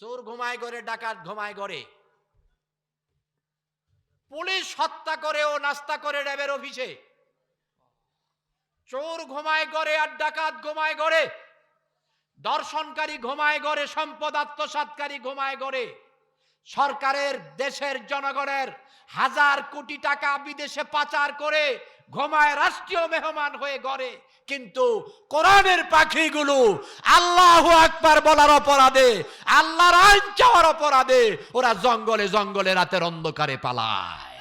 চোর ঘুমায় ঘরে, ডাকাত ঘুমায় ঘরে। পুলিশ হত্যা করে ও নাস্তা করে র্যাবের অফিসে। চোর ঘুমায় ঘরে আর ডাকাত ঘুমায় ঘরে। দর্শনকারী ঘুমায় ঘরে, সম্পদ আত্মসাৎকারী ঘুমায় ঘরে। সরকারের, দেশের জনগণের হাজার কোটি টাকা বিদেশে পাচার করে ঘুমায় রাষ্ট্রীয় মেহমান হয়ে গড়ে। কিন্তু কোরআনের পাখিগুলো আল্লাহ আকবার বলার অপরাধে, আল্লাহর আইন চাওয়ার অপরাধে ওরা জঙ্গলে জঙ্গলে রাতের অন্ধকারে পালায়।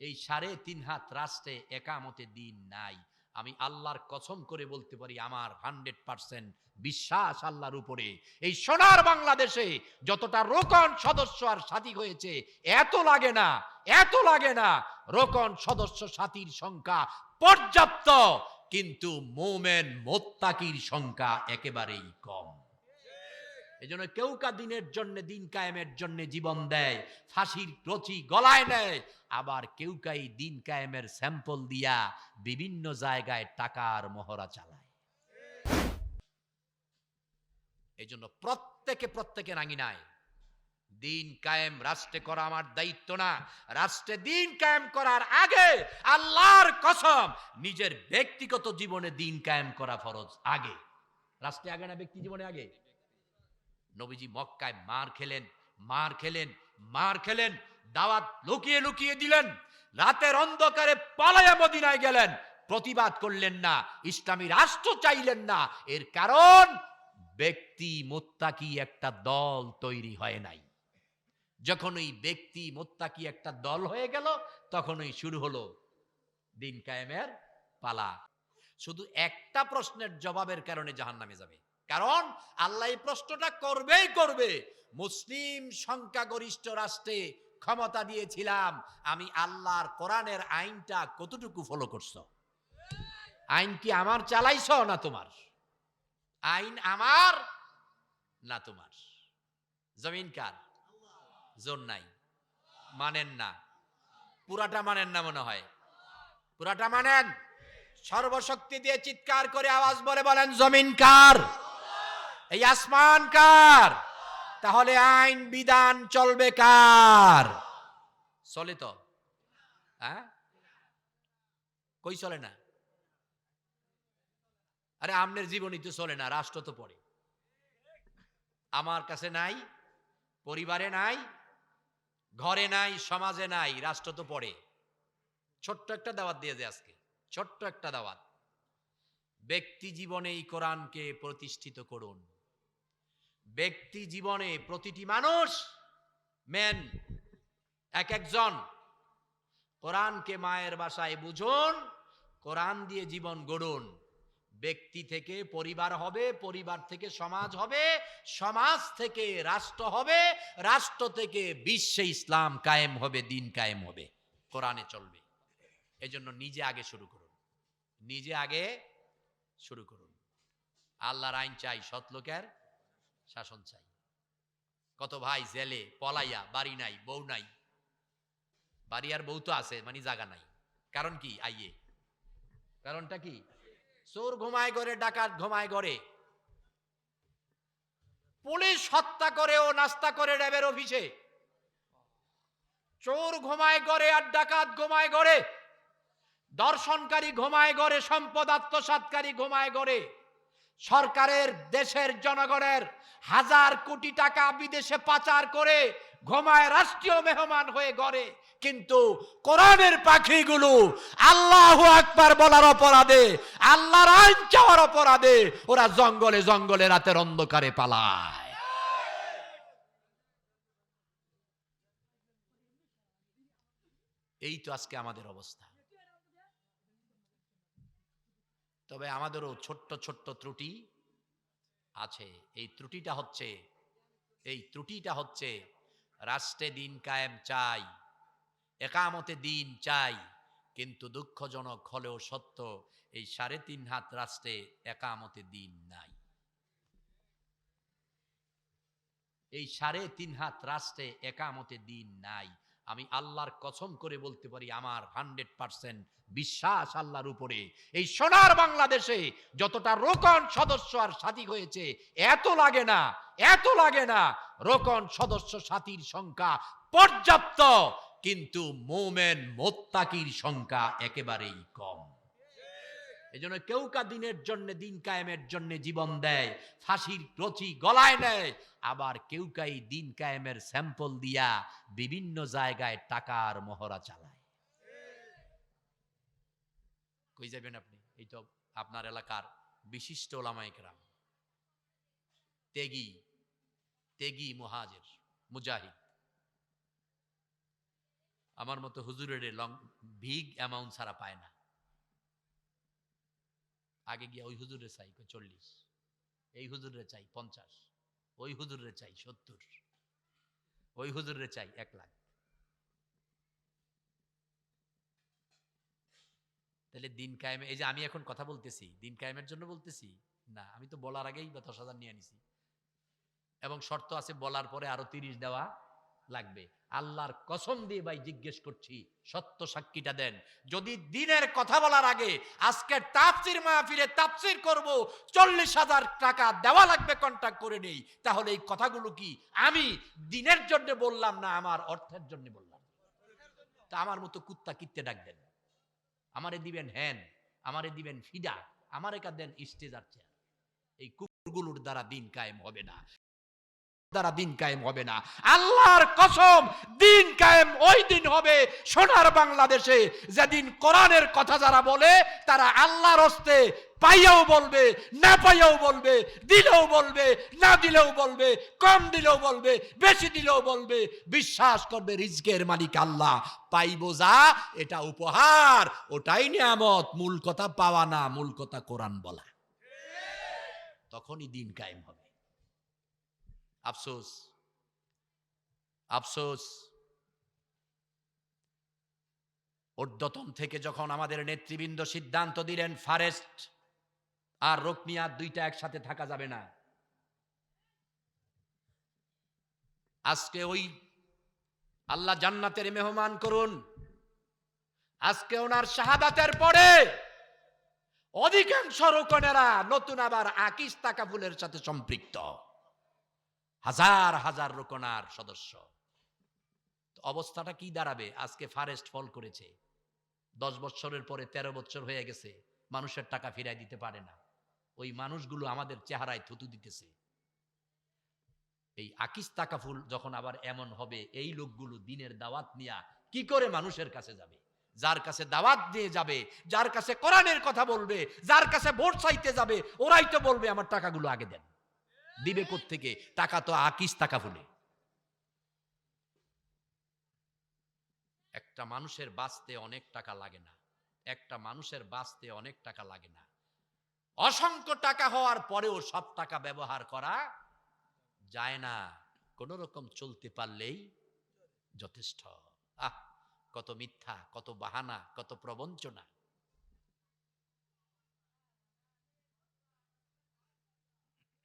এই সাড়ে তিন হাত রাষ্ট্রে একামতে দিন নাই। আমি আল্লাহর কসম করে বলতে পারি, আমার হান্ড্রেড পার্সেন্ট বিশ্বাস আল্লাহর উপরে। এই সোনার বাংলাদেশে যতটা রোকন সদস্য আর সাথী হয়েছে, এত লাগে না, এত লাগে না রোকন সদস্য সাথীর সংখ্যা পর্যাপ্ত, কিন্তু মোমেন মোত্তাকির সংখ্যা একেবারেই কম। এই জন্য কেউ কা দিনের জন্য, দিন কায়েমের জন্য জীবন দেয়, ফাঁসির রচি গলায় নেয়। আবার কেউ কাই দিন কায়েমের স্যাম্পল দিয়া বিভিন্ন জায়গায় টাকার মহড়া চালায়। এই জন্য প্রত্যেকে প্রত্যেকে রাঙিনায় দিন কায়েম রাষ্ট্রে করা আমার দায়িত্ব না। রাষ্ট্রে দিন কায়েম করার আগে আল্লাহর কসম, নিজের ব্যক্তিগত জীবনে দিন কায়েম করা ফরজ আগে। রাষ্ট্রে আগে না ব্যক্তি জীবনে আগে? নবীজি মক্কায় মার খেলেন মার খেলেন মার খেলেন, দাওয়াত লুকিয়ে লুকিয়ে দিলেন, রাতের অন্ধকারে পালায়া মদিনায় গেলেন, প্রতিবাদ করলেন না, ইসলামী রাষ্ট্র চাইলেন না, এর কারণ ব্যক্তি মোত্তাকি একটা দল তৈরি হয় নাই। যখন ওই ব্যক্তি মোত্তাকি একটা দল হয়ে গেল, তখনই শুরু হলো দিন কায়েমের পালা। শুধু একটা প্রশ্নের জবাবের কারণে জাহান নামে যাবে। কারণ আল্লাহ এই প্রশ্নটা করবেই করবে। মুসলিম সংখ্যাগরিষ্ঠ রাষ্ট্রে ক্ষমতা দিয়েছিলাম, আমি আল্লাহর কোরআনের আইনটা কতটুকু ফলো করছ? আইন কি আমার চালাইছ না তোমার? আইন আমার না তোমার? জমিন কার? জোর নাই। মানেন না। পুরাটা মানেন না মনে হয়। পুরাটা মানেন? সর্বশক্তি দিয়ে চিৎকার করে আওয়াজ বলে বলেন, জমিন কার? এই আসমান কার? তাহলে আইন বিধান চলবে কার? চলে তো। হ্যাঁ? কই চলে না? আরে আমনের জীবনই তো চলে না, রাষ্ট্র তো পড়ে। আমার কাছে নাই, পরিবারে নাই, ঘরে নাই, সমাজে নাই, রাষ্ট্র তো পড়ে। ছোট্ট একটা দাওয়াত দিয়ে যে আজকে, ছোট্ট একটা দাওয়াত। ব্যক্তি জীবনে এই কোরআনকে প্রতিষ্ঠিত করুন। ব্যক্তি জীবনে প্রতিটি মানুষ মেন এক একজন। কোরআনকে মায়ের বাসায় বুঝুন, কোরআন দিয়ে জীবন গড়ুন। ব্যক্তি থেকে পরিবার হবে, পরিবার থেকে সমাজ হবে, সমাজ থেকে রাষ্ট্র হবে, রাষ্ট্র থেকে বিশ্বে ইসলাম কায়েম হবে, দিন কায়েম হবে, কোরআনে চলবে। এজন্য নিজে আগে শুরু করুন। নিজে আগে শুরু করুন। আল্লাহর আইন চাই, সৎ লোকের। শাসন চাই। কত ভাই, জেলে, পলাইয়া, বাড়ি নাই, বউ নাই। বাড়ি আর বউ তো আছে মানে জায়গা নাই। কারণ কি? আইয়ে। কারণটা কি? চোর ঘুমায় ঘরে, ডাকাত ঘুমায় ঘরে। পুলিশ হত্যা করে ও নাস্তা করে র্যাবের অফিসে। চোর ঘুমায় ঘরে আর ডাকাত ঘুমায় ঘরে। দর্শনকারী ঘুমায় ঘরে, সম্পদ আত্মসাৎকারী ঘুমায় ঘরে। সরকারের, দেশের জনগণের হাজার কোটি টাকা বিদেশে পাচার করে ঘুমায় রাষ্ট্রীয় মেহমান হয়ে গড়ে। কিন্তু কোরআনের পাখিগুলো আল্লাহ আকবার বলার অপরাধে, আল্লাহর আইন চাওয়ার অপরাধে ওরা জঙ্গলে জঙ্গলে রাতের অন্ধকারে পালায়। এই তো আজকে আমাদের অবস্থা। তবে আমাদেরও ছোট্ট ছোট্ট ত্রুটি আছে। এই ত্রুটিটা হচ্ছে, এই ত্রুটিটা হচ্ছে, রাষ্ট্রে দিন কায়েম চাই, একামতে দিন চাই, কিন্তু দুঃখজনক হলেও সত্য, এই সাড়ে তিন হাত রাষ্ট্রে একামতে দিন নাই। এই সাড়ে তিন হাত রাষ্ট্রে একামতে দিন নাই। আমি আল্লাহর কসম করে বলতে পারি আমার হান্ড্রেড পার্সেন্ট বিশ্বাস আল্লাহর উপরে। এই সোনার বাংলাদেশে যতটা রোকন সদস্য আর সাথী হয়েছে, এত লাগে না, এত লাগে না রোকন সদস্য সাথীর সংখ্যা পর্যাপ্ত, কিন্তু মোমেন মোত্তাকির সংখ্যা একেবারেই কম। এই জন্য কেউ কা দিনের জন্য, দিন কায়েমের জন্য জীবন দেয়, ফাঁসির রচি গলায় নেয়। আবার কেউ কাই দিন কায়েমের স্যাম্পল দিয়া বিভিন্ন জায়গায় টাকার মহড়া চালায়। কই যাবেন আপনি? এই তো আপনার এলাকার বিশিষ্ট ওলামাইকরাম তেগি তেগি মুহাজের, মুজাহিদ। আমার মতো হুজুরের লং বিগ অ্যামাউন্ট ছাড়া পায় না। আগে গিয়া ওই হুজুরে চাই চল্লিশ। এই হুজুরে চাই পঞ্চাশ। ওই হুজুরে চাই সত্তর। ওই হুজুরে চাই এক লাখ। তাহলে দিন কায়েমে, এই যে আমি এখন কথা বলতেছি, দিন কায়েমের জন্য বলতেছি? না, আমি তো বলার আগেই বা দশ হাজার নিয়ে নিছি এবং শর্ত আছে বলার পরে আরও তিরিশ দেওয়া। লাগবে। আল্লাহর কসম দিয়ে ভাই জিজ্ঞেস করছি, সত্য সাক্ষীটা দেন। যদি দিনের কথা বলার আগে আজকে তাফসির মাহফিলে তাফসির করব, চল্লিশ হাজার টাকা দেওয়া লাগবে কন্ট্যাক্ট করে নেই। তাহলে এই কথাগুলো কি আমি দিনের জন্য বললাম না আমার অর্থের জন্য বললাম? তা আমার মতো কুত্তা কিত্তে ডাক দেন। আমারে দিবেন হ্যান, আমারে দিবেন ফিডা আমারে কা দেন স্টেজ আর চেয়ার। এই কুকুরগুলোর দ্বারা দিন কায়েম হবে না। দ্বারা দিন কায়েম হবে না। আল্লাহর কসম, দিন কায়েম ওই দিন হবে সোনার বাংলাদেশে। যেদিন কোরআনের কথা যারা বলে, তারা আল্লাহর হস্তে পাইয়াও বলবে, না পাইয়াও বলবে, দিলেও বলবে, না দিলেও বলবে, কম দিলেও বলবে, বেশি দিলেও বলবে। বিশ্বাস করবে রিজকের মালিক আল্লাহ। পাইবো যা, এটা উপহার, ওটাই নিয়ামত। মূল কথা পাওয়া না, মূল কথা কোরআন বলা। তখনই দিন কায়েম হবে। আফসোস। আফসোস। ঊর্ধ্বতন থেকে যখন আমাদের নেতৃবৃন্দ সিদ্ধান্ত দিলেন, ফারেস্ট আর রোকনিয়া দুইটা একসাথে থাকা যাবে না। আজকে ওই আল্লাহ জান্নাতের মেহমান করুন। আজকে ওনার শাহাদাতের পরে অধিকাংশ রোকনেরা নতুন আবার আকিস ফুলের সাথে সম্পৃক্ত। হাজার হাজার রোকনার সদস্য। অবস্থাটা কি দাঁড়াবে? আজকে ফারেস্ট ফল করেছে। দশ বছরের পরে ১৩ বছর হয়ে গেছে। মানুষের টাকা ফিরাই দিতে পারে না। ওই মানুষগুলো আমাদের চেহারায় থুতু দিতেছে। এই আকিস তাকাফুল যখন আবার এমন হবে, এই লোকগুলো দিনের দাওয়াত নিয়া কি করে মানুষের কাছে যাবে? যার কাছে দাওয়াত দিয়ে যাবে, যার কাছে কোরআনের কথা বলবে, যার কাছে ভোট চাইতে যাবে, ওরাই তো বলবে, আমার টাকাগুলো আগে দেন। দিবে থেকে টাকা তো আকিস টাকা ফুলে একটা মানুষের বাঁচতে অনেক টাকা লাগে না। একটা মানুষের বাঁচতে অনেক টাকা লাগে না। অসংখ্য টাকা হওয়ার পরেও সব টাকা ব্যবহার করা যায় না। কোন রকম চলতে পারলেই যথেষ্ট। আহ, কত মিথ্যা, কত বাহানা, কত প্রবঞ্চনা।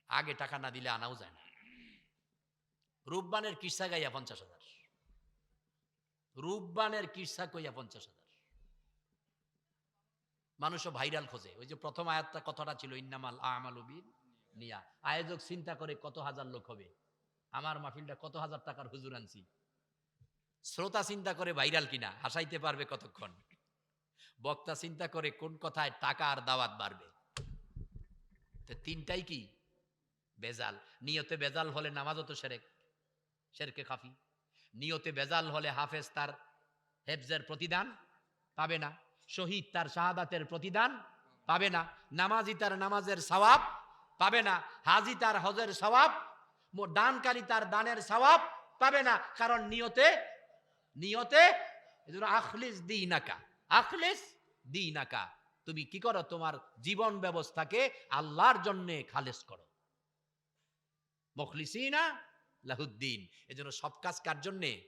আগে টাকা না দিলে আনাও যায় না। রূপবানের কিসা গাইয়া পঞ্চাশ হাজার। রূপবানের কিসা কইয়া পঞ্চাশ হাজার। মানুষও ভাইরাল খোঁজে। ওই যে প্রথম আয়াতটা কথাটা ছিল, ইন্নামাল আমালুবিন নিয়া আয়োজক চিন্তা করে কত হাজার লোক হবে? আমার মাহফিলটা কত হাজার টাকার হুজুর আনছি? শ্রোতা চিন্তা করে ভাইরাল কিনা? হাসাইতে পারবে কতক্ষণ? বক্তা চিন্তা করে কোন কথায় টাকা আর দাওয়াত বাড়বে? তো তিনটাই কি? বেজাল। নিয়তে বেজাল হলে নামাজও তো সেরেক, সেরকে খাফি। নিয়তে বেজাল হলে হাফেজ তার হেফজের প্রতিদান পাবে না। শহীদ তার শাহাদাতের প্রতিদান পাবে না। নামাজি তার নামাজের সওয়াব পাবে না। হাজি তার হজের সওয়াব দানকারী তার দানের সওয়াব পাবে না। কারণ নিয়তে নিয়তে আখলিস দিনাকা আখলিস দিনাকা। তুমি কি করো? তোমার জীবন ব্যবস্থাকে আল্লাহর জন্যে খালেস করো। মখলিসিনা লাহুদ্দিন। এজন্য সব কাজ কার জন্যে?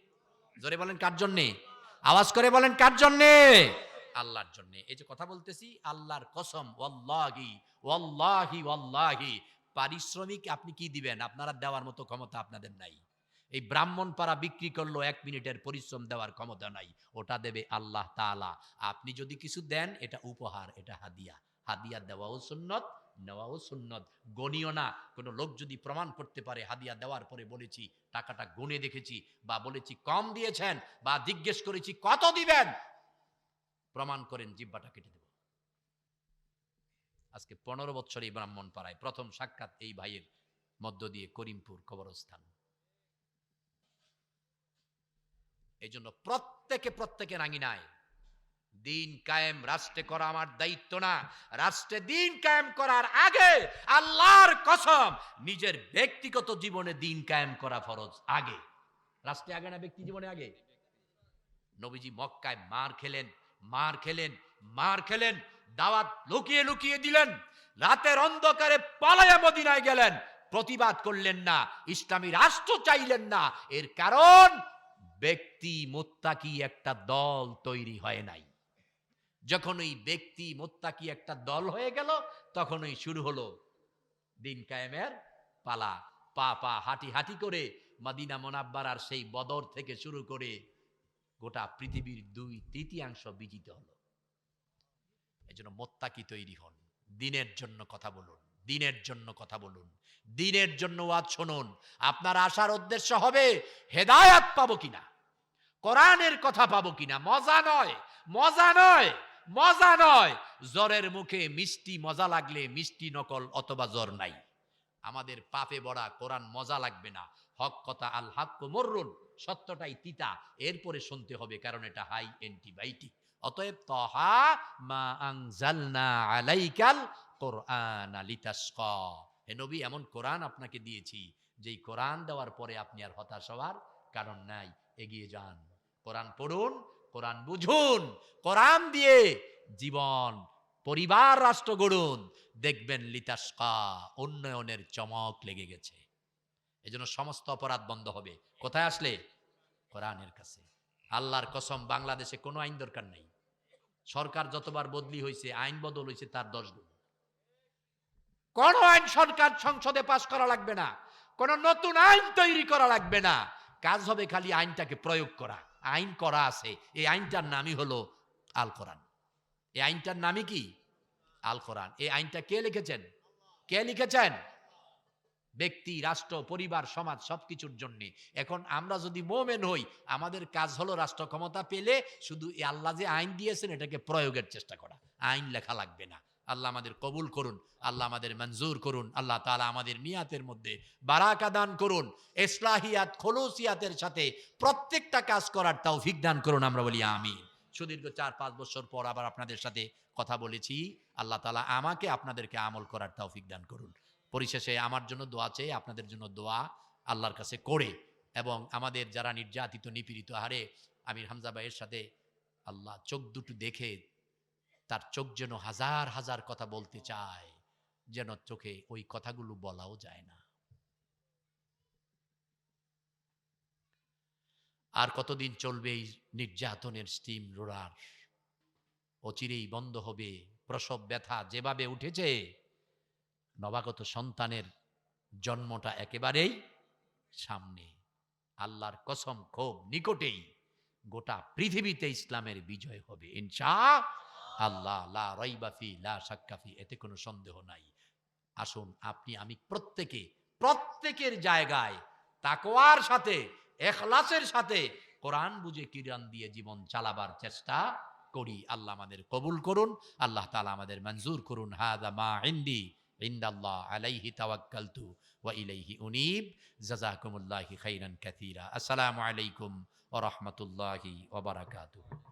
জোরে বলেন কার জন্যে? আওয়াজ করে বলেন কার জন্যে? আল্লাহর জন্য। এই যে কথা বলতেছি, আল্লাহর কসম, ওয়াল্লাহি ওয়াল্লাহি ওয়াল্লাহি। পারিশ্রমিক আপনি কি দিবেন? আপনারা দেওয়ার মতো ক্ষমতা আপনাদের নাই। এই ব্রাহ্মণ পাড়া বিক্রি করল এক মিনিটের পরিশ্রম দেওয়ার ক্ষমতা নাই। ওটা দেবে আল্লাহ তাআলা। আপনি যদি কিছু দেন, এটা উপহার, এটা হাদিয়া। হাদিয়া দেওয়াও সুন্নত নেওয়াও সুন্নত। গণীয় না। কোনো লোক যদি প্রমাণ করতে পারে, হাদিয়া দেওয়ার পরে বলেছি, টাকাটা গুনে দেখেছি বা বলেছি কম দিয়েছেন বা জিজ্ঞেস করেছি কত দিবেন? প্রমাণ করেন জিব্বাটা কেটে দেব। আজকে পনেরো বছর এই ব্রাহ্মণ পাড়ায় প্রথম সাক্ষাৎ এই ভাইয়ের মধ্য দিয়ে করিমপুর কবরস্থান। এই জন্য প্রত্যেকে প্রত্যেকের আঙিনায় দিন কায়েম রাষ্ট্রে করা আমার দায়িত্ব না। রাষ্ট্রে দিন কায়েম করার আগে আল্লাহর কসম, নিজের ব্যক্তিগত জীবনে দিন কায়েম করা ফরজ আগে। রাষ্ট্রে আগে না ব্যক্তি জীবনে আগে? নবীজি মক্কায় মার খেলেন মার খেলেন মার খেলেন, দাওয়াত লুকিয়ে লুকিয়ে দিলেন, রাতের অন্ধকারে পালায়া মদিনায় গেলেন। প্রতিবাদ করলেন না, ইসলামী রাষ্ট্র চাইলেন না। এর কারণ, ব্যক্তি মোত্তাকি একটা দল তৈরি হয় নাই। যখন ওই ব্যক্তি মোত্তাকি একটা দল হয়ে গেল, তখনই শুরু হলো দিন কায়েমের পালা। পা পা, হাঁটি হাঁটি করে মাদিনা মোনাব্বার আর সেই বদর থেকে শুরু করে গোটা পৃথিবীর দুই তৃতীয়াংশ বিজিত হলো। এজন্য মোত্তাকি তৈরি হন। দিনের জন্য কথা বলুন, দিনের জন্য কথা বলুন, দিনের জন্য ওয়াজ শুনুন। আপনার আসার উদ্দেশ্য হবে হেদায়াত পাবো কিনা? কোরআনের কথা পাবো কিনা? মজা নয় মজা নয়। মজা নয়। জ্বরের মুখে মিষ্টি মজা লাগলে মিষ্টি নকল অথবা জ্বর নাই। আমাদের পাপে বড়া কোরআন মজা লাগবে না। হক কথা আল হাক্ক মররুন, সত্যটাই তিতা। এরপরে শুনতে হবে কারণ এটা হাই অ্যান্টিবায়োটিক। অতএব তহা মা আনজালনা আলাইকাল কোরআন লিতাসকা। হে নবী, এমন কোরআন আপনাকে দিয়েছি, যেই কোরআন দেওয়ার পরে আপনি আর হতাশ হওয়ার কারণ নাই। এগিয়ে যান। কোরআন পড়ুন কোরআন বুঝুন, কোরআন দিয়ে জীবন, পরিবার রাষ্ট্র গড়ুন। দেখবেন লিতাসকা উন্নয়নের চমক লেগে গেছে। এজন্য সমস্ত অপরাধ বন্ধ হবে। কোথায় আসলে? কোরআনের কাছে। আল্লাহর কসম, বাংলাদেশে কোনো আইন দরকার নাই। সরকার যতবার বদলি হয়েছে আইন বদল হয়েছে তার দশ গুণ। কোন আইন সরকার সংসদে পাশ করা লাগবে না। কোন নতুন আইন তৈরি করা লাগবে না। কাজ হবে খালি আইনটাকে প্রয়োগ করা। আইন করা আছে। এই আইনটার নামই হলো আল কোরআন। এই আইনটার নামই কি? আল কোরআন। এই আইনটা কে লিখেছেন? কে লিখেছেন? ব্যক্তি, রাষ্ট্র, পরিবার, সমাজ সবকিছুর জন্য। এখন আমরা যদি মোমেন হই, আমাদের কাজ হলো রাষ্ট্র ক্ষমতা পেলে শুধু আল্লাহ যে আইন দিয়েছেন, এটাকে প্রয়োগের চেষ্টা করা। আইন লেখা লাগবে না। আল্লাহ আমাদের কবুল করুন, আল্লাহ আমাদের মঞ্জুর করুন, আল্লাহ তালা আমাদের নিয়াতের মধ্যে বারাকা দান করুন এসলাহিয়াত খলুসিয়াতের সাথে প্রত্যেকটা কাজ করার তৌফিক দান করুন, আমরা বলি আমি সুদীর্ঘ চার, পাঁচ বছর পর আবার আপনাদের সাথে কথা বলেছি, আল্লাহ তালা আমাকে, আপনাদেরকে আমল করার তৌফিক দান করুন। পরিশেষে আমার জন্য দোয়া চেয়ে আপনাদের জন্য দোয়া আল্লাহর কাছে করে এবং আমাদের যারা নির্যাতিত, নিপীড়িত হারে আমির হামজা ভাইয়ের সাথে আল্লাহ চোখ দুটো দেখে তার চোখ যেন হাজার হাজার কথা বলতে চায়, যেন চোখে ওই কথাগুলো বলাও যায় না। আর কতদিন চলবে এই নির্যাতনের স্টিম রোলার অচিরেই বন্ধ হবে, প্রসব ব্যথা যেভাবে উঠেছে, নবাগত সন্তানের জন্মটা একেবারেই সামনে। আল্লাহর কসম, খুব নিকটেই গোটা পৃথিবীতে ইসলামের বিজয় হবে। ইনশা আল্লাহ, লা রইবাফি লা সাক্কাফি এতে কোনো সন্দেহ নাই। আসুন, আপনি, আমি প্রত্যেকে, প্রত্যেকের জায়গায় তাকওয়ার সাথে, এখলাসের সাথে কোরআন বুঝে কিরান দিয়ে জীবন চালাবার চেষ্টা করি। আল্লাহ আমাদের কবুল করুন, আল্লাহ তালা আমাদের মঞ্জুর করুন। হাদা মা ইন্দি, ইন্দাল্লাহ আলাইহি তাওয়াক্কালতু ওয়া ইলাইহি উনীব। জাযাকুমুল্লাহি খাইরান কাসীরা আসসালামু আলাইকুম ওয়া রাহমাতুল্লাহি ওয়া বারাকাতুহু।